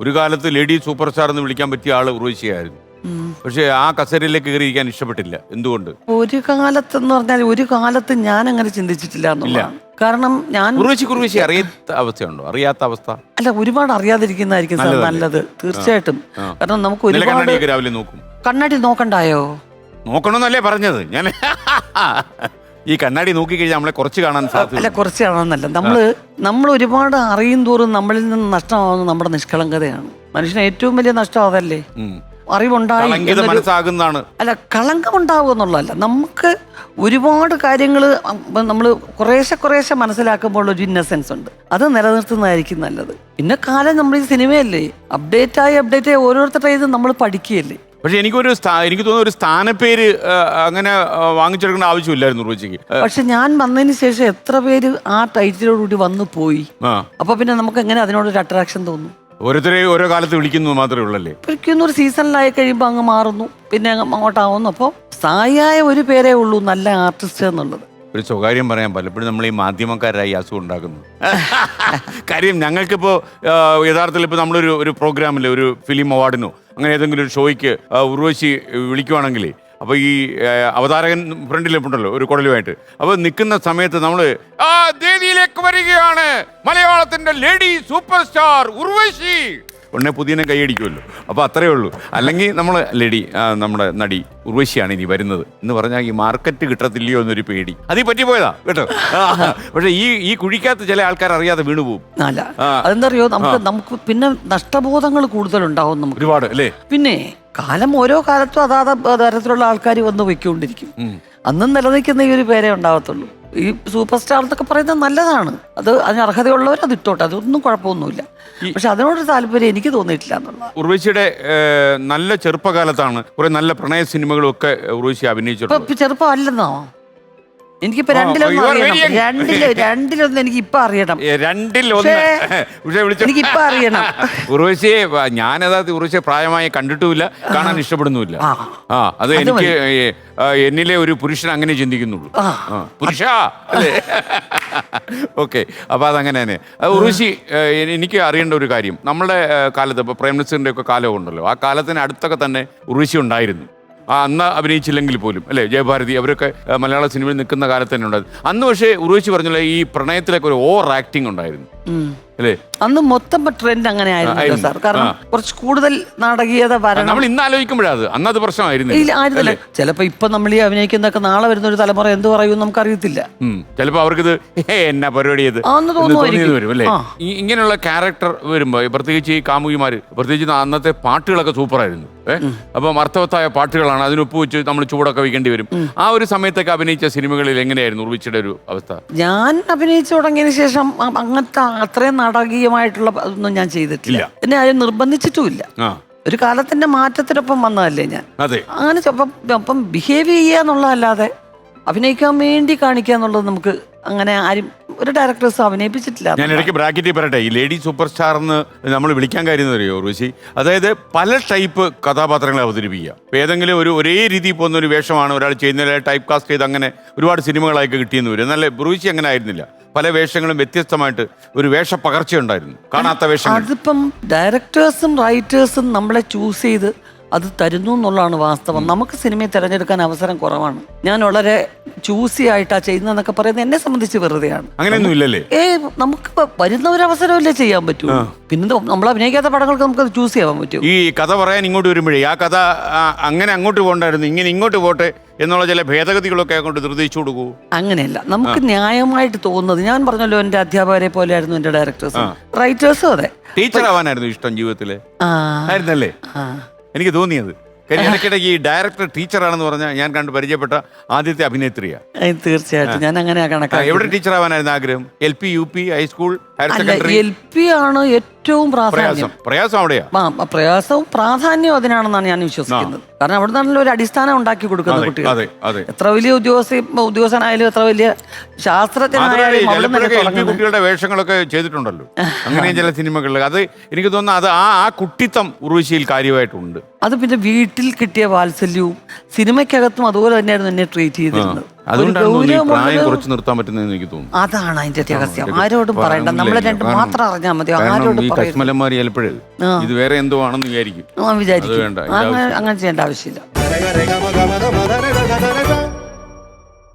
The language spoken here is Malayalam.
ഒരു കാലത്ത് ലേഡി സൂപ്പർ സ്റ്റാർ എന്ന് വിളിക്കാൻ പറ്റിയ ആൾ ഉർവശിയായിരുന്നു. പക്ഷെ ആ കസേരയിലേക്ക് കയറിയിരിക്കാൻ ഇഷ്ടപ്പെട്ടില്ല. എന്തുകൊണ്ട്? ഒരു കാലത്ത് എന്ന് പറഞ്ഞാൽ ഒരു കാലത്ത് ഞാൻ അങ്ങനെ ചിന്തിച്ചിട്ടില്ല എന്നുള്ളതാണ്. കാരണം ഞാൻ ഉർവശി കുർവശി അറിയാത്ത അവസ്ഥയുണ്ടോ? അറിയാത്ത അവസ്ഥ? അല്ല ഒരുപാട് അറിയാതിരിക്കുന്നതായിരിക്കും സാർ നല്ലത്. തീർച്ചയായിട്ടും. കാരണം നമുക്ക് ഒരുപാട് കണ്ണാടിയൊക്കെ രാവിലെ നോക്കും. കണ്ണാടി നോക്കണ്ടായോ? നോക്കണമെന്നല്ലേ പറഞ്ഞത്? ഞാൻ ഈ കണ്ണാടി നോക്കിക്കഴിഞ്ഞാൽ നമ്മളെ കുറച്ച് കാണാൻ അല്ല സാധ്യത കുറച്ച് കാണാമെന്നല്ല നമ്മൾ നമ്മൾ ഒരുപാട് അറിയും തോറും നമ്മളിൽ നിന്ന് നഷ്ടമാവുന്ന നമ്മുടെ നിഷ്കളങ്കതയാണ്. മനുഷ്യന് ഏറ്റവും വലിയ നഷ്ടം അതല്ലേ അറിവുണ്ടായി കളങ്കിത എന്നൊരു- മനസ്സാകുന്നതാണ്. അല്ല കളങ്കം ഉണ്ടാവുക എന്നുള്ളതല്ല. നമുക്ക് ഒരുപാട് കാര്യങ്ങൾ നമ്മൾ കുറേശ്ശെ കുറേശ്ശെ മനസ്സിലാക്കുമ്പോൾ ഒരു ഇന്നസെൻസ് ഉണ്ട്. അത് നിലനിർത്തുന്നതായിരിക്കും നല്ലത്. പിന്നെ കാലം നമ്മൾ ഈ സിനിമയല്ലേ? അപ്ഡേറ്റ് ആയി അപ്ഡേറ്റ് ആയി ഓരോരുത്തരുടെ ഇത് നമ്മൾ പഠിക്കുകയല്ലേ? പക്ഷെ എനിക്കൊരു എനിക്ക് തോന്നുന്നു ഒരു സ്ഥാനപ്പേര് അങ്ങനെ വാങ്ങിച്ചെടുക്കേണ്ട ആവശ്യമില്ലായിരുന്നു ഉർവശിക്ക്. പക്ഷെ ഞാൻ വന്നതിന് ശേഷം എത്ര പേര് ആ ടൈറ്റിലോടുകൂടി വന്നു പോയി. അപ്പൊ പിന്നെ നമുക്ക് എങ്ങനെ അതിനോടൊരു അട്രാക്ഷൻ തോന്നും? ഓരോരുത്തരെ ഓരോ കാലത്ത് വിളിക്കുന്നു മാത്രമേ ഉള്ളല്ലേ? വിളിക്കുന്ന ഒരു സീസണിലായി കഴിയുമ്പോൾ അങ്ങ് മാറുന്നു പിന്നെ അങ്ങ് അങ്ങോട്ടാവുന്നു. അപ്പോൾ സായായ ഒരു പേരേ ഉള്ളൂ നല്ല ആർട്ടിസ്റ്റ് എന്നുള്ളത്. ഒരു സ്വകാര്യം പറയാൻ പലപ്പോഴും നമ്മൾ ഈ മാധ്യമക്കാരായി അസുഖം ഉണ്ടാക്കുന്നു. കാര്യം ഞങ്ങൾക്കിപ്പോൾ യഥാർത്ഥത്തിൽ ഇപ്പോൾ നമ്മളൊരു ഒരു പ്രോഗ്രാമിൽ ഒരു ഫിലിം അവാർഡിനോ അങ്ങനെ ഏതെങ്കിലും ഒരു ഷോയ്ക്ക് ഉർവശി വിളിക്കുവാണെങ്കിൽ അപ്പോൾ ഈ അവതാരകൻ ഉണ്ടല്ലോ ഒരു കുടലുമായിട്ട് അപ്പോൾ നിൽക്കുന്ന സമയത്ത് നമ്മൾ ആ ദേവിയിലേക്ക് വരികയാണ്. മലയാളത്തിന്റെ ലേഡി സൂപ്പർ സ്റ്റാർ ഉർവശി. ഉടനെ പുതിയനെ കൈയടിക്കുമല്ലോ. അപ്പോൾ അത്രയേ ഉള്ളൂ. അല്ലെങ്കിൽ നമ്മൾ ലേഡി നമ്മുടെ നടി ഉർവശിയാണ് ഇനി വരുന്നത് എന്ന് പറഞ്ഞാൽ ഈ മാർക്കറ്റ് കിട്ടത്തില്ലയോ എന്നൊരു പേടി. അതീ പറ്റിപ്പോയതാ കേട്ടോ? പക്ഷേ ഈ ഈ കുഴിക്കകത്ത് ചില ആൾക്കാർ അറിയാതെ വീണുപോകും അല്ല ആ. അതെന്തറിയോ? നമുക്ക് നമുക്ക് പിന്നെ നഷ്ടബോധങ്ങൾ കൂടുതലുണ്ടാവും നമുക്ക്. ഒരുപാട് അല്ലേ? പിന്നെ കാലം ഓരോ കാലത്തും അതാത് തരത്തിലുള്ള ആൾക്കാർ വന്ന് പൊയ്ക്കൊണ്ടിരിക്കും. അന്നും നിലനിൽക്കുന്ന ഈ ഒരു പേരെ ഉണ്ടാവത്തുള്ളൂ. ഈ സൂപ്പർ സ്റ്റാർ എന്നൊക്കെ പറയുന്നത് നല്ലതാണ്. അത് അതിന് അർഹതയുള്ളവർ അത് ഇട്ടോട്ടെ. അതൊന്നും കുഴപ്പമൊന്നുമില്ല. പക്ഷെ അതിനോടൊരു താല്പര്യം എനിക്ക് തോന്നിയിട്ടില്ല എന്നുള്ള ഉർവശിയുടെ നല്ല ചെറുപ്പകാലത്താണ് കുറെ നല്ല പ്രണയ സിനിമകളും ഒക്കെ ഉർവശി അഭിനയിച്ചിട്ടുണ്ട് ചെറുപ്പം അല്ലെന്നോ എനിക്കിപ്പോ രണ്ടിലൊന്നും അറിയണം. രണ്ടിൽ രണ്ടിലൊന്നും എനിക്ക് ഇപ്പൊ അറിയണം രണ്ടിലൊന്ന്. എനിക്ക് ഇപ്പൊ അറിയണം. ഉർവശിയെ ഞാനതാ ഉർവശിയെ പ്രായമായി കണ്ടിട്ടുമില്ല കാണാൻ ഇഷ്ടപ്പെടുന്നുമില്ല. ആ. അത് എനിക്ക് എന്നിലെ ഒരു പുരുഷൻ അങ്ങനെ ചിന്തിക്കുന്നുള്ളൂ. പുരുഷാ ഓക്കെ അപ്പൊ അതങ്ങനെ തന്നെ. എ- എനിക്ക് അറിയേണ്ട ഒരു കാര്യം. നമ്മുടെ കാലത്ത് ഇപ്പൊ പ്രേംനസറിന്റെ ഒക്കെ കാലം ഉണ്ടല്ലോ ആ കാലത്തിന് അടുത്തൊക്കെ തന്നെ ഉറുശി ഉണ്ടായിരുന്നു. ആ അന്ന് അഭിനയിച്ചില്ലെങ്കിൽ പോലും അല്ലേ ജയഭാരതി അവരൊക്കെ മലയാള സിനിമയിൽ നിൽക്കുന്ന കാലത്ത് തന്നെ ഉണ്ടായിരുന്നു അന്ന് പക്ഷേ ഉറവിച്ച് പറഞ്ഞില്ല ഈ പ്രണയത്തിലൊക്കെ ഒരു ഓവർ ആക്ടിങ് ഉണ്ടായിരുന്നു. അല്ലേ? അന്ന് മൊത്തം ട്രെൻഡ് അങ്ങനെ ആയിരുന്നു. സാർ. കാരണം കുറച്ച് കൂടുതൽ നാടകീയത വരണം. നമ്മൾ ഇന്ന് ആലോചിക്കുമ്പോഴാ അത്. അന്ന് അത് പ്രശ്നമായിരുന്നു ചിലപ്പോ ഇപ്പൊ നമ്മൾ ഈ അഭിനയിക്കുന്നതൊക്കെ നാളെ വരുന്ന ഒരു തലമുറ എന്ത് പറയും നമുക്ക് അറിയത്തില്ല ചിലപ്പോ അവർക്കിത് "ഹേ, എന്നാ പരിപാടി. ഇങ്ങനെയുള്ള ക്യാരക്ടർ വരുമ്പോ പ്രത്യേകിച്ച് ഈ കാമുകിമാര് പ്രത്യേകിച്ച് അന്നത്തെ പാട്ടുകളൊക്കെ സൂപ്പർ ആയിരുന്നു അപ്പം അർത്ഥവത്തായ പാട്ടുകളാണ് അതിനൊപ്പ് വെച്ച് നമ്മൾ ചൂടൊക്കെ വയ്ക്കേണ്ടി വരും. ആ ഒരു സമയത്തൊക്കെ അഭിനയിച്ച സിനിമകളിൽ എങ്ങനെയായിരുന്നു ഉർവിച്ചയുടെ ഒരു അവസ്ഥ? ഞാൻ അഭിനയിച്ചു തുടങ്ങിയതിന് ശേഷം അങ്ങനത്തെ അത്രയും നാടകീയമായിട്ടുള്ള ഒന്നും ഞാൻ ചെയ്തിട്ടില്ല. എന്നെ ആരും നിർബന്ധിച്ചിട്ടുമില്ല. ഒരു കാലത്തിന്റെ മാറ്റത്തിനൊപ്പം വന്നതല്ലേ ഞാൻ. അങ്ങനെ അപ്പം ബിഹേവ് ചെയ്യുക എന്നുള്ളതല്ലാതെ അഭിനയിക്കാൻ വേണ്ടി കാണിക്കുക എന്നുള്ളത് നമുക്ക് അങ്ങനെ ആരും ഒരു ഡയറക്ടേഴ്സ് അഭിനയിപ്പിച്ചിട്ടില്ല. ഞാൻ ഇടയ്ക്ക് ബ്രാക്കറ്റിൽ പറയട്ടെ ഈ ലേഡി സൂപ്പർ സ്റ്റാർ എന്ന് നമ്മൾ വിളിക്കാൻ കാര്യം അറിയോ ഉർവശി? അതായത് പല ടൈപ്പ് കഥാപാത്രങ്ങളെ അവതരിപ്പിക്കുക. ഇപ്പൊ ഏതെങ്കിലും ഒരു ഒരേ രീതിയിൽ പോകുന്ന ഒരു വേഷമാണ് ഒരാൾ ചെയ്യുന്ന ടൈപ്പ് കാസ്റ്റ് ചെയ്ത് അങ്ങനെ ഒരുപാട് സിനിമകളായിട്ട് കിട്ടിയെന്ന് വരും. എന്നാൽ ഉർവശി അങ്ങനെ ആയിരുന്നില്ല. പല വേഷങ്ങളും വ്യത്യസ്തമായിട്ട് ഒരു വേഷ പകർച്ച ഉണ്ടായിരുന്നു. കാണാത്ത വേഷം അതിപ്പം ഡയറക്ടേഴ്സും റൈറ്റേഴ്സും നമ്മളെ ചൂസ് ചെയ്ത് അത് തരുന്നു എന്നുള്ളതാണ് വാസ്തവം. നമുക്ക് സിനിമയെ തിരഞ്ഞെടുക്കാൻ അവസരം കുറവാണ്. ഞാൻ വളരെ ചൂസി ആയിട്ടാ ചെയ്യുന്നതെന്നൊക്കെ പറയുന്നത് എന്നെ സംബന്ധിച്ച് വെറുതെയാണ്. അങ്ങനെയൊന്നും ഇല്ലല്ലേ? ഏ നമുക്ക് വരുന്ന ഒരു അവസരമല്ലേ ചെയ്യാൻ പറ്റൂ. പിന്നെ ഇത് നമ്മൾ അഭിനയിക്കാത്ത പടങ്ങൾക്ക് നമുക്ക് അത് ചൂസ് ചെയ്യാൻ പറ്റും. ഈ കഥ പറയാൻ ഇങ്ങോട്ട് വരുമ്പോഴേ ആ കഥ ആ, അങ്ങനെ അങ്ങോട്ട് പോകണ്ടായിരുന്നു ഇങ്ങനെ ഇങ്ങോട്ട് പോട്ടെ എന്നുള്ള ചില ഭേദഗതികളൊക്കെ അങ്ങോട്ട് നിർദ്ദേശിച്ചു കൊടുക്കൂ. അങ്ങനെയല്ല. നമുക്ക് ന്യായമായിട്ട് തോന്നുന്നത് ഞാൻ പറഞ്ഞല്ലോ എന്റെ അധ്യാപകരെ പോലെയായിരുന്നു എന്റെ ഡയറക്ടേഴ്സ് റൈറ്റേഴ്സും അതെ. ടീച്ചർ ആവാനായിരുന്നു ഇഷ്ടം ജീവിതത്തിൽ. ആ. ആയിരുന്നല്ലേ? ആ. എനിക്ക് തോന്നിയത്. കാര്യം ഇടയ്ക്കിടയ്ക്ക് ഈ ഡയറക്ടർ ടീച്ചറാണെന്ന് പറഞ്ഞാൽ ഞാൻ കണ്ട് പരിചയപ്പെട്ട ആദ്യത്തെ അഭിനേത്രിയാണ് തീർച്ചയായിട്ടും. ഞാൻ അങ്ങനെയാ കണക്കാ എവിടെ ടീച്ചർ ആവാനായിരുന്നു ആഗ്രഹം? L P U P high school അല്ല എൽ പി ആണ് ഏറ്റവും പ്രാധാന്യം. പ്രയാസം. അവിടെയാ. പ്രയാസവും പ്രാധാന്യവും അതിനാണെന്നാണ് ഞാൻ വിശ്വസിക്കുന്നത്. കാരണം അവിടെ നിന്നാണല്ലോ ഒരു അടിസ്ഥാനം ഉണ്ടാക്കി കൊടുക്കുന്നത് കുട്ടികൾ. എത്ര വലിയ ഉദ്യോഗസ്ഥ ഉദ്യോഗസ്ഥനായാലും എത്ര വലിയ ശാസ്ത്രജ്ഞനായാലും കുട്ടികളുടെ വേഷങ്ങളൊക്കെ ചെയ്തിട്ടുണ്ടല്ലോ. അങ്ങനെ ചില സിനിമകളിൽ. അത് എനിക്ക് തോന്നുന്നു അത് ആ ആ കുട്ടിത്തം ഉർവശിയിൽ കാര്യമായിട്ടുണ്ട്. അത് പിന്നെ വീട്ടിൽ കിട്ടിയ വാത്സല്യവും സിനിമയ്ക്കകത്തും അതുപോലെ തന്നെയായിരുന്നു എന്നെ ട്രീറ്റ് ചെയ്തിരുന്നത്. അതുകൊണ്ടാണ് തോന്നുന്നു ഈ പ്രായം കുറച്ച് നിർത്താൻ പറ്റുന്നതെന്ന് എനിക്ക് തോന്നുന്നു. അതാണ് അതിന്റെ രഹസ്യം. ആരോടും പറയണ്ട. നമ്മൾ. രണ്ട് മാത്രം അറിഞ്ഞാൽ മതി ആരോടും ഈ കശ്മലന്മാർ ചിലപ്പോഴേ ഇത് വേറെ എന്തോ ആണെന്ന് വിചാരിക്കും. ആ, വിചാരിക്കും. വേണ്ട, അങ്ങനെ ചെയ്യേണ്ട ആവശ്യമില്ല.